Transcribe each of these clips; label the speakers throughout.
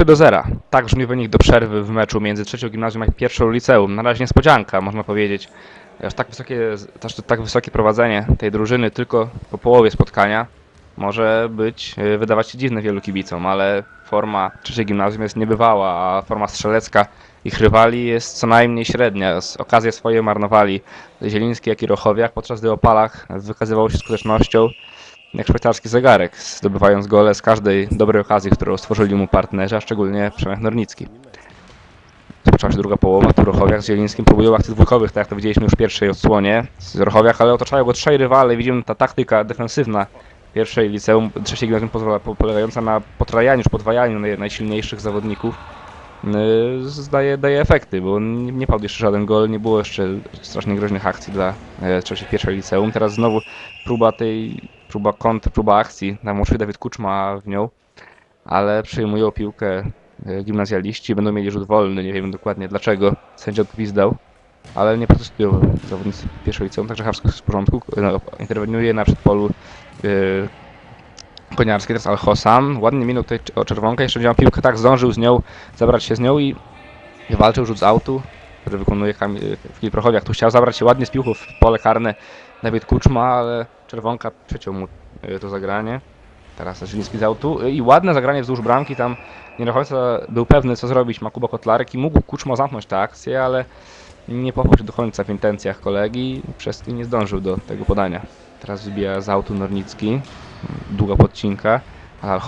Speaker 1: 3 do 0. Tak brzmi wynik do przerwy w meczu między trzecią gimnazjum a pierwszą liceum. Na razie niespodzianka, można powiedzieć. Aż tak wysokie, aż tak wysokie prowadzenie tej drużyny tylko po połowie spotkania może być, e, wydawać się dziwne wielu kibicom, ale forma trzeciej gimnazjum jest niebywała, a forma strzelecka ich rywali jest co najmniej średnia. Z- Okazje swoje marnowali Zieliński, jak i Rochowiak, podczas gdy Opalach wykazywało się skutecznością jak szwajcarski zegarek, zdobywając gole z każdej dobrej okazji, którą stworzyli mu partnerzy, a szczególnie Przemek Nornicki. Rozpoczęła się druga połowa, tu Rochowiak z Zielińskim próbują akcji dwójkowych, tak jak to widzieliśmy już w pierwszej odsłonie z Rochowiak, ale otaczają go trzej rywale. Widzimy ta taktyka defensywna pierwszej liceum, trzeciej gimnazjum polegająca na potrajaniu czy podwajaniu naj, najsilniejszych zawodników zdaje, daje efekty, bo nie, nie padł jeszcze żaden gol, nie było jeszcze strasznie groźnych akcji dla e, trzeciej, pierwszej liceum. Teraz znowu próba tej, próba kontr, próba akcji, tam łącznie Dawid Kuczma w nią, ale przyjmują piłkę e, gimnazjaliści, będą mieli rzut wolny, nie wiem dokładnie dlaczego, sędzia odgwizdał, ale nie protestują zawodnicy pierwszej liceum, także Hawsko jest w porządku, no, interweniuje na przedpolu yy, Koniarski, teraz Alchosam, ładnie minął tutaj o czerwonkę, jeszcze wziął piłkę, tak zdążył z nią, zabrać się z nią i walczył rzut z autu, który wykonuje Kamil Filip Prochowiak. Tu chciał zabrać się ładnie z piłką w pole karne Dawid Kuczma, ale czerwonka przeciął mu y, to zagranie. Teraz Żyliński z autu y, i ładne zagranie wzdłuż bramki, tam nie do końca był pewny co zrobić Makuba Kotlarek i mógł Kuczma zamknąć tę akcję, ale nie popał się do końca w intencjach kolegi, przez nie zdążył do tego podania. Teraz wybija z autu Nornicki, długa podcinka, a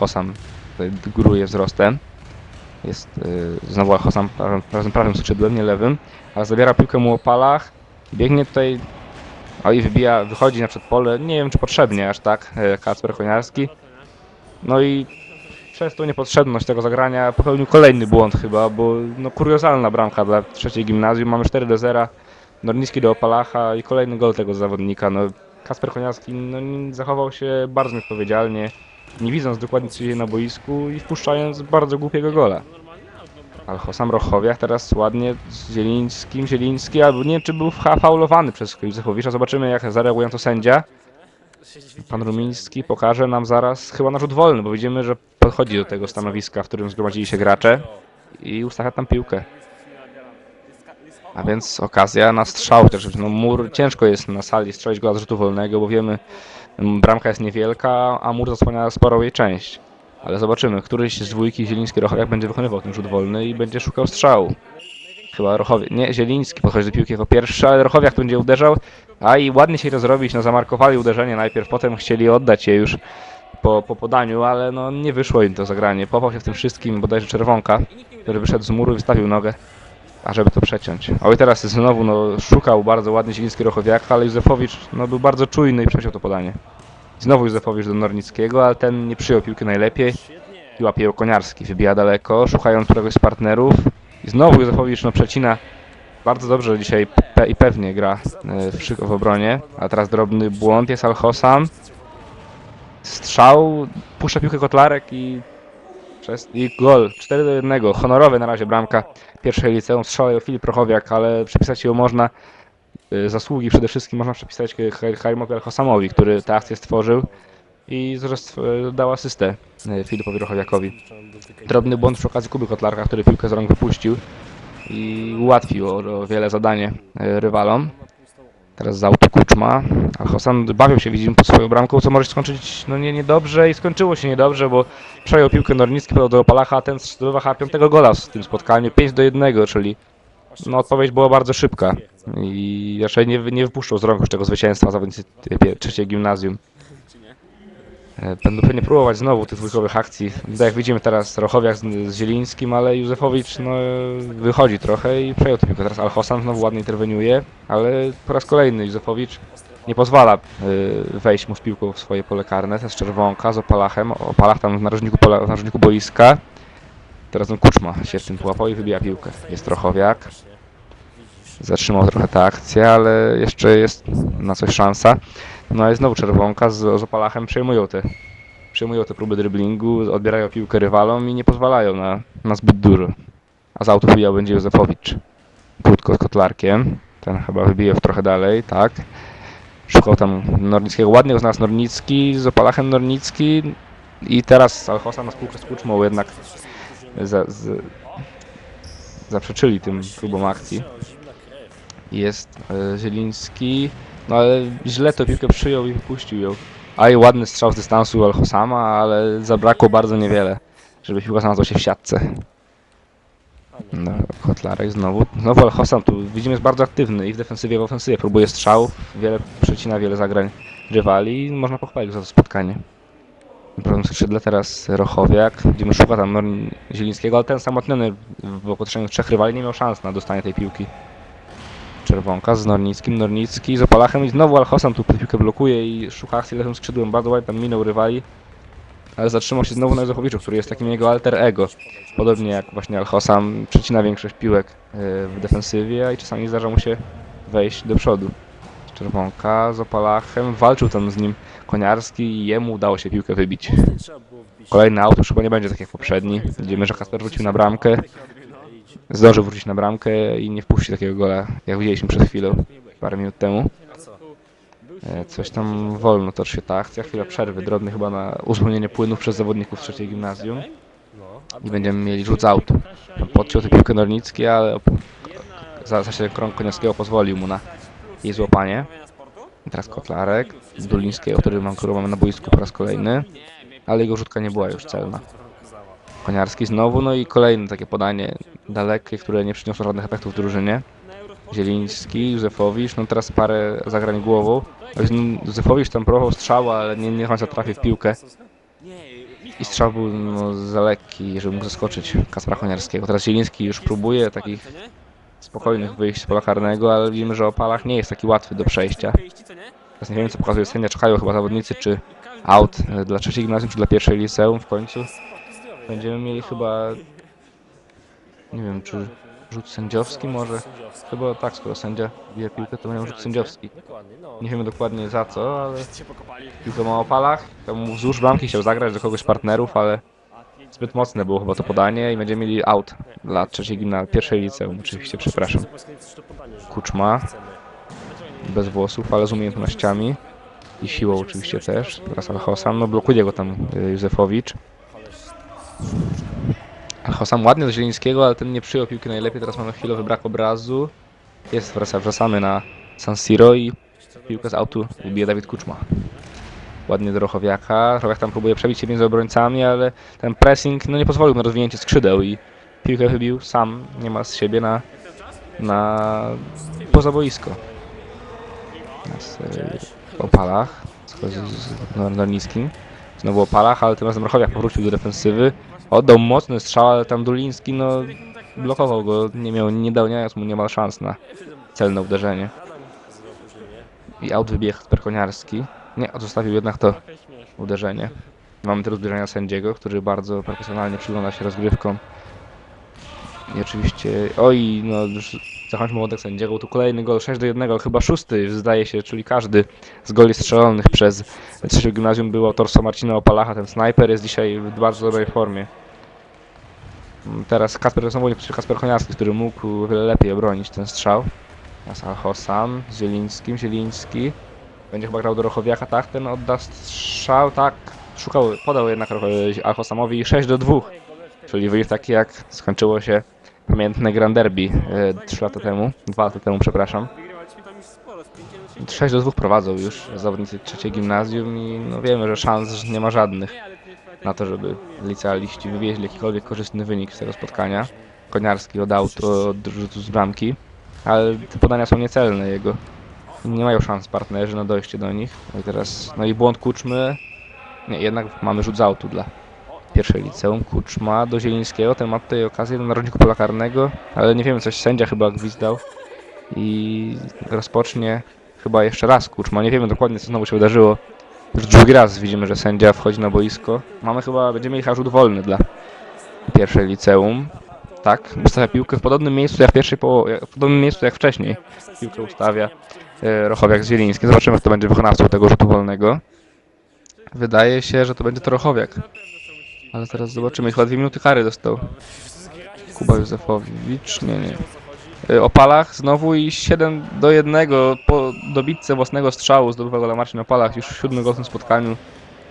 Speaker 1: tutaj góruje wzrostem. Jest y, znowu Alchosam prawym, prawym, skrzydłem, nie lewym, ale zabiera piłkę mu o palach, biegnie tutaj, o i wybija, wychodzi na przedpole, nie wiem czy potrzebnie aż tak, y, Kacper Koniarski. No i przez tą niepotrzebność tego zagrania popełnił kolejny błąd chyba, bo no kuriozalna bramka dla trzeciej gimnazjum, mamy 4 do 0, Nornicki do Opalacha i kolejny gol tego zawodnika, no Kasper Koniarski no, zachował się bardzo nieodpowiedzialnie, nie widząc dokładnie co dzieje na boisku i wpuszczając bardzo głupiego gola. Alchosam Rochowiak teraz ładnie z Zielińskim, Zieliński, albo nie wiem czy był fa- faulowany przez Józefowicza, zobaczymy jak zareaguje na to sędzia. Pan Rumiński pokaże nam zaraz chyba na rzut wolny, bo widzimy, że podchodzi do tego stanowiska, w którym zgromadzili się gracze i ustawia tam piłkę. A więc okazja na strzał też. No, mur ciężko jest na sali strzelić gola z rzutu wolnego, bo wiemy, bramka jest niewielka, a mur zasłania sporą jej część. Ale zobaczymy, któryś z dwójki Zieliński Rochowiak będzie wykonywał ten rzut wolny i będzie szukał strzału. Chyba Rochowiak, nie, Zieliński podchodzi do piłki jako pierwszy, ale Rochowiak będzie uderzał, a i ładnie się to zrobić, no zamarkowali uderzenie najpierw, potem chcieli oddać je już po, po podaniu, ale no nie wyszło im to zagranie. Popał się w tym wszystkim bodajże Czerwonka, który wyszedł z muru i wystawił nogę, ażeby to przeciąć. Oj teraz znowu no, szukał bardzo ładnie Zieliński Rochowiak, ale Józefowicz no, był bardzo czujny i przeciął to podanie. Znowu Józefowicz do Nornickiego, ale ten nie przyjął piłki najlepiej i łapie ją Koniarski. Wybija daleko, szukając któregoś z partnerów. I znowu Józefowicz no, przecina bardzo dobrze dzisiaj pe i pewnie gra e, w, obronie. A teraz drobny błąd jest Alchosam. Strzał, puszcza piłkę Kotlarek i, przez, i gol. 4 do 1. Honorowe na razie bramka pierwszej liceum. Strzał Filip Prochowiak, ale przypisać ją można y, zasługi przede wszystkim można przypisać Har- Harimowi Alchosamowi, który tę akcję stworzył i y, dał asystę y, Filipowi Rochowiakowi. Drobny błąd przy okazji Kuby Kotlarka, który piłkę z rąk wypuścił i ułatwił o, wiele zadanie rywalom. Teraz z autu Kuczma. Alchosan bawił się, widzimy, pod swoją bramką, co może skończyć no nie, niedobrze i skończyło się niedobrze, bo przejął piłkę Nornicki, podał do Opalacha, a ten zdobywa piątego gola w tym spotkaniu, 5 do 1, czyli no, odpowiedź była bardzo szybka i raczej nie, nie wypuszczą z rąk już tego zwycięstwa zawodnicy pie- trzeciej gimnazjum. E, Będą pewnie próbować znowu tych dwójkowych akcji. Tak jak widzimy teraz Rochowiak z, z Zielińskim, ale Józefowicz no, wychodzi trochę i przejął tę piłkę. Teraz Alchosan znowu ładnie interweniuje, ale po raz kolejny Józefowicz nie pozwala y, wejść mu z piłką w swoje pole karne. To jest czerwonka z Opalachem. Opalach tam w narożniku, pola, w narożniku boiska. Teraz ten Kuczma się w tym połapał i wybija piłkę. Jest Rochowiak. Zatrzymał trochę tę akcję, ale jeszcze jest na coś szansa. No i znowu czerwonka z, z Opalachem przejmują te, przejmują te próby driblingu, odbierają piłkę rywalom i nie pozwalają na, na zbyt dużo. A z autu wybijał będzie Józefowicz. Krótko z Kotlarkiem. Ten chyba wybije trochę dalej, tak. Szukał tam Nornickiego. Ładnie znalazł Nornicki z Opalachem Nornicki. I teraz z Alchosa na spółkę z Kuczmą jednak za, z, zaprzeczyli tym próbom akcji. Jest e, Zieliński, no ale źle to piłkę przyjął i wypuścił ją. A i ładny strzał z dystansu Alhosama, ale zabrakło bardzo niewiele, żeby piłka znalazła się w siatce. No, Kotlarek znowu. Znowu Alhosam tu widzimy jest bardzo aktywny i w defensywie, i w ofensywie. Próbuje strzałów, wiele przecina, wiele zagrań rywali i można pochwalić za to spotkanie. Prawym skrzydle teraz Rochowiak, gdzie szuka tam Zielińskiego, ale ten samotniony w otoczeniu trzech rywali nie miał szans na dostanie tej piłki. Czerwonka z Nornickim, Nornicki z Opalachem i znowu Alhosam tu piłkę blokuje i szuka akcji lewym skrzydłem. Bardzo ładnie tam minął rywali, ale zatrzymał się znowu na Józefowiczu, który jest takim jego alter ego. Podobnie jak właśnie Alhosam przecina większość piłek e, w defensywie i czasami zdarza mu się wejść do przodu. Czerwonka z Opalachem, walczył tam z nim Koniarski i jemu udało się piłkę wybić. Kolejny aut już chyba nie będzie tak jak poprzedni. Widzimy, że Kasper wrócił na bramkę. Zdążył wrócić na bramkę i nie wpuści takiego gola, jak widzieliśmy przed chwilą, parę minut temu. E, Coś tam wolno toczy się ta akcja, chwila przerwy, drobny chyba na uzupełnienie płynów przez zawodników trzeciej gimnazjum. I będziemy mieli rzut z autu. Podciął tę piłkę Nornicki, ale op- za, krąg Koniowskiego pozwolił mu na jej złapanie. I teraz Kotlarek Dulińskiego, który mam, którego mamy na boisku po raz kolejny. Ale jego rzutka nie była już celna. Koniarski znowu, no i kolejne takie podanie dalekie, które nie przyniosło żadnych efektów drużynie. Zieliński, Józefowicz, no teraz parę zagrań głową. Józefowicz tam próbował strzała, ale nie, nie końca trafił w piłkę. I strzał był no, za lekki, żeby mógł zaskoczyć Kaspra Koniarskiego. Teraz Zieliński już próbuje takich spokojnych wyjść z pola karnego, ale widzimy, że Opalach nie jest taki łatwy do przejścia. Teraz nie wiem, co pokazuje sędzia, czekają chyba zawodnicy, czy out e, dla trzeciej gimnazjum, czy dla pierwszej liceum w końcu. Będziemy mieli chyba, nie wiem, czy rzut sędziowski może? Chyba tak, skoro sędzia bije piłkę, to mają rzut sędziowski. Nie wiemy dokładnie za co, ale piłkę ma opalach. Tam wzdłuż bramki chciał zagrać do kogoś z partnerów, ale zbyt mocne było chyba to podanie i będziemy mieli out dla trzeciej gimna, pierwszej liceum oczywiście, przepraszam. Kuczma, bez włosów, ale z umiejętnościami i siłą oczywiście też. Teraz Alhosam, no blokuje go tam y, Józefowicz. Alhosam ładnie do Zielińskiego, ale ten nie przyjął piłki najlepiej, teraz mamy chwilowy brak obrazu. Jest, wraca, wracamy na San Siro i piłkę z autu wybije Dawid Kuczma. Ładnie do Rochowiaka. Rochowiak tam próbuje przebić się między obrońcami, ale ten pressing no, nie pozwolił na rozwinięcie skrzydeł i piłkę wybił sam, nie ma z siebie na, na poza boisko. Teraz e, opalach, z, z, z Nornickim. Znowu opalach, ale tym razem Rochowiak powrócił do defensywy. Oddał mocny strzał, ale tam Duliński no, blokował go, nie miał, nie dał, nie dając mu niemal szans na celne uderzenie. I aut wybiegł Perkoniarski. Nie, zostawił jednak to uderzenie. Mamy teraz uderzenia sędziego, który bardzo profesjonalnie przygląda się rozgrywkom. I oczywiście, oj, no już zakończmy wątek sędziego. Tu kolejny gol, 6 do 1, chyba szósty zdaje się, czyli każdy z goli strzelonych przez trzecie gimnazjum był autorstwo Marcina Opalacha. Ten snajper jest dzisiaj w bardzo dobrej formie. Teraz Kasper, znowu nie Kasper Koniarski, który mógł wiele lepiej obronić ten strzał. Teraz Alhosam z Zielińskim, Zieliński. Będzie chyba grał do Rochowiaka, tak? Ten odda strzał, tak. Szukał, podał jednak Alhosamowi i 6 do 2. Czyli wynik taki jak skończyło się pamiętne Grand Derby 3 lata temu, 2 lata temu, przepraszam. 6 do 2 prowadzą już zawodnicy trzeciej gimnazjum i no wiemy, że szans nie ma żadnych na to, żeby licealiści wywieźli jakikolwiek korzystny wynik z tego spotkania. Koniarski oddał to od rzutu z bramki, ale te podania są niecelne jego. Nie mają szans partnerzy na dojście do nich. No i teraz, no i błąd Kuczmy. Nie, jednak mamy rzut z autu dla pierwszej liceum. Kuczma do Zielińskiego, ten ma tutaj okazję do narodniku pola karnego, ale nie wiemy, coś sędzia chyba gwizdał i rozpocznie chyba jeszcze raz Kuczma. Nie wiemy dokładnie, co znowu się wydarzyło. Już drugi raz widzimy, że sędzia wchodzi na boisko. Mamy chyba, będziemy mieli chyba rzut wolny dla pierwszej liceum. Tak, ustawia piłkę w podobnym miejscu jak w pierwszej w podobnym miejscu jak wcześniej. Piłkę ustawia e, Rochowiak z Zielińskim. Zobaczymy, kto będzie wykonawcą tego rzutu wolnego. Wydaje się, że to będzie to Rochowiak. Ale teraz zobaczymy. Chyba dwie minuty kary dostał. Kuba Józefowicz. Nie, nie. E, O Palach znowu i 7 do 1 po dobitce własnego strzału zdobywa go Marcin Opalach już w siódmym gol spotkaniu.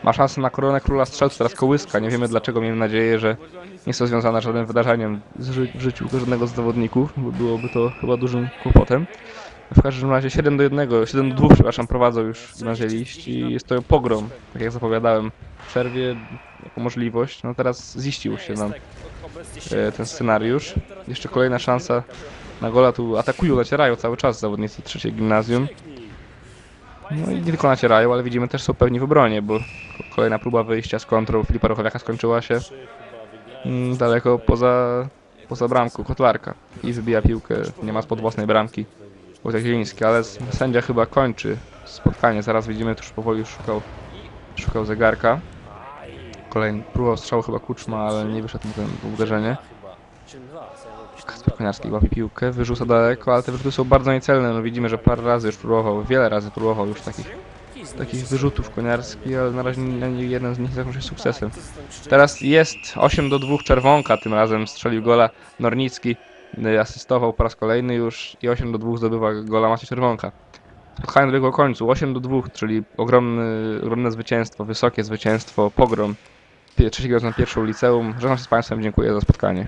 Speaker 1: ma szansę na koronę króla strzelców, teraz kołyska. Nie wiemy dlaczego, miejmy nadzieję, że nie jest to związane z żadnym wydarzeniem w życiu żadnego z zawodników, bo byłoby to chyba dużym kłopotem. W każdym razie 7 do 1, 7 do 2, przepraszam, prowadzą już gimnazjaliści i jest to pogrom, tak jak zapowiadałem w przerwie, jako możliwość. No teraz ziścił się nam e, ten scenariusz. Jeszcze kolejna szansa na gola, tu atakują, nacierają cały czas zawodnicy trzeciej gimnazjum. No i nie tylko nacierają, ale widzimy też są pewni w obronie, bo kolejna próba wyjścia z kontrą Filipa Rochowiaka skończyła się mm, daleko poza, poza bramką Kotlarka i wybija piłkę, nie ma spod własnej bramki Wojtek Zieliński, ale sędzia chyba kończy spotkanie, zaraz widzimy, tuż powoli szukał, szukał zegarka. Kolejny próba strzału chyba Kuczma, ale nie wyszedł mu ten uderzenie. Kasper Koniarski łapie piłkę, wyrzuca daleko, ale te wyrzuty są bardzo niecelne. No widzimy, że parę razy już próbował, wiele razy próbował już takich, takich wyrzutów Koniarski, ale na razie ani jeden z nich nie zakończył się sukcesem. Teraz jest 8 do 2 czerwonka, tym razem strzelił gola Nornicki, y, asystował po raz kolejny już i 8 do 2 zdobywa gola Maciej Czerwonka. Spotkanie dobiegło końcu, 8 do 2, czyli ogromny, ogromne zwycięstwo, wysokie zwycięstwo, pogrom. Trzeciego na pierwszą liceum. Żegnam się z Państwem, dziękuję za spotkanie.